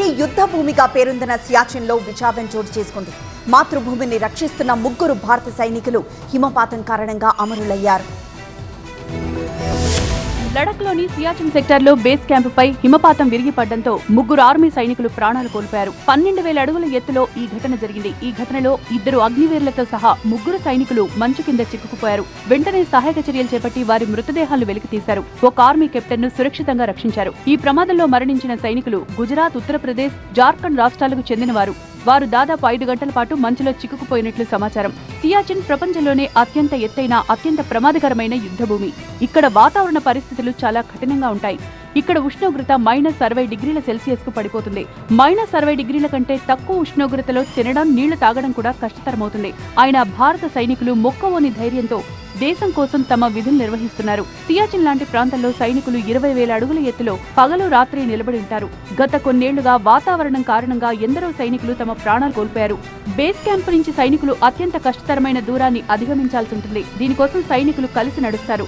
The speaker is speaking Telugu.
అంటే యుద్ధ భూమిగా పేరొందిన సియాచిన్లో విషాదం చోటు చేసుకుంది. మాతృభూమిని రక్షిస్తున్న ముగ్గురు భారత సైనికులు హిమపాతం కారణంగా అమరులయ్యారు. లడఖ్లోని సియాచిన్ సెక్టార్లో బేస్ క్యాంపుపై హిమపాతం విరిగిపడడంతో ముగ్గురు ఆర్మీ సైనికులు ప్రాణాలు కోల్పోయారు. పన్నెండు వేల అడుగుల ఎత్తులో ఈ ఘటన జరిగింది. ఈ ఘటనలో ఇద్దరు అగ్నివీరులతో సహా ముగ్గురు సైనికులు మంచు కింద చిక్కుకుపోయారు. వెంటనే సహాయక చర్యలు చేపట్టి వారి మృతదేహాలు వెలికితీశారు. ఒక ఆర్మీ కెప్టెన్ను సురక్షితంగా రక్షించారు. ఈ ప్రమాదంలో మరణించిన సైనికులు గుజరాత్ ఉత్తరప్రదేశ్ జార్ఖండ్ రాష్ట్రాలకు చెందినవారు. వారు దాదాపు ఐదు గంటల పాటు మంచులో చిక్కుకుపోయినట్లు సమాచారం. సియాచిన్ ప్రపంచంలోనే అత్యంత ఎత్తైన అత్యంత ప్రమాదకరమైన యుద్ధభూమి. ఇక్కడ వాతావరణ పరిస్థితులు చాలా కఠినంగా ఉంటాయి. ఇక్కడ ఉష్ణోగ్రత మైనస్ అరవై డిగ్రీల సెల్సియస్కు పడిపోతుంది. మైనస్ అరవై డిగ్రీల కంటే తక్కువ ఉష్ణోగ్రతలో తినడం నీళ్ళు తాగడం కూడా కష్టతరమవుతుంది. ఆయన భారత సైనికులు మొక్కవోని ధైర్యంతో దేశం కోసం తమ విధులు నిర్వహిస్తున్నారు. సియాచిన్ లాంటి ప్రాంతాల్లో సైనికులు ఇరవై వేల అడుగుల ఎత్తులో పగలు రాత్రి నిలబడి ఉంటారు. గత కొన్నేళ్ళుగా వాతావరణం కారణంగా ఎందరో సైనికులు తమ ప్రాణాలు కోల్పోయారు. బేస్ క్యాంప్ నుంచి సైనికులు అత్యంత కష్టతరమైన దూరాన్ని అధిగమించాల్సి ఉంటుంది. దీనికోసం సైనికులు కలిసి నడుస్తారు.